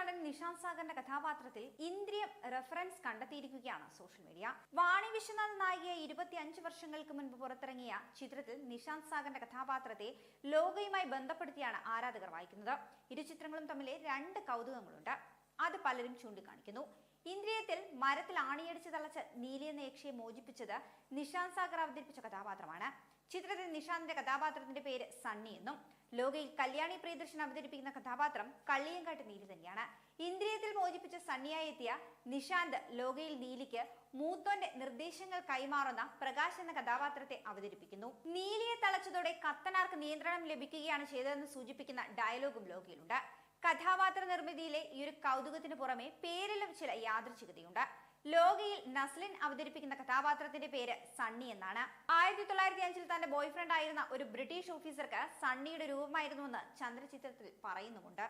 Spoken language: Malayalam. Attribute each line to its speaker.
Speaker 1: നടൻ നിഷാന്ത് സാഗറിന്റെ കഥാപാത്രത്തിൽ ഇന്ദ്രിയം റെഫറൻസ് കണ്ടെത്തിയിരിക്കുകയാണ് സോഷ്യൽ മീഡിയ വാണി വിശ്വനാഥ് നായികയെ ഇരുപത്തി അഞ്ച് വർഷങ്ങൾക്ക് മുൻപ് പുറത്തിറങ്ങിയ ചിത്രത്തിൽ നിഷാന്ത് സാഗറിന്റെ കഥാപാത്രത്തെ ലോകയുമായി ബന്ധപ്പെടുത്തിയാണ് ആരാധകർ വായിക്കുന്നത്. ഇരു ചിത്രങ്ങളും തമ്മിലെ രണ്ട് കൗതുകങ്ങളുണ്ട്. അത് പലരും ചൂണ്ടിക്കാണിക്കുന്നു. ഇന്ദ്രിയത്തിൽ മരത്തിൽ ആണിയടിച്ച് തളച്ച് നീലിയെന്ന യക്ഷിയെ മോചിപ്പിച്ചത് നിഷാന്ത് സാഗർ അവതരിപ്പിച്ച കഥാപാത്രമാണ്. ചിത്രത്തിൽ നിഷാന്തിന്റെ കഥാപാത്രത്തിന്റെ പേര് സണ്ണി എന്നും ലോകയിൽ കല്യാണി പ്രിയദർശൻ അവതരിപ്പിക്കുന്ന കഥാപാത്രം കള്ളിയങ്കാട്ട് നീലി തന്നെയാണ്. ഇന്ദ്രിയത്തിൽ മോചിപ്പിച്ച സണ്ണിയായി എത്തിയ നിഷാന്ത് ലോകയിൽ നീലിക്ക് മൂത്തോന്റെ നിർദ്ദേശങ്ങൾ കൈമാറുന്ന പ്രകാശ് എന്ന കഥാപാത്രത്തെ അവതരിപ്പിക്കുന്നു. നീലിയെ തളച്ചതോടെ കത്തനാർക്ക് നിയന്ത്രണം ലഭിക്കുകയാണ് ചെയ്തതെന്ന് സൂചിപ്പിക്കുന്ന ഡയലോഗും ലോകയിലുണ്ട്. കഥാപാത്ര നിർമ്മിതിയിലെ ഈ ഒരു കൗതുകത്തിന് പുറമെ പേരിലും ചില യാദൃച്ഛികതയുണ്ട്. ലോകയിൽ നസ്ലിൻ അവതരിപ്പിക്കുന്ന കഥാപാത്രത്തിന്റെ പേര് സണ്ണി എന്നാണ്. ആയിരത്തി തൊള്ളായിരത്തി അഞ്ചിൽ തന്റെ ബോയ്ഫ്രണ്ട് ആയിരുന്ന ഒരു ബ്രിട്ടീഷ് ഓഫീസർക്ക് സണ്ണിയുടെ രൂപമായിരുന്നുവെന്ന് ചന്ദ്രചിത്രത്തിൽ പറയുന്നുമുണ്ട്.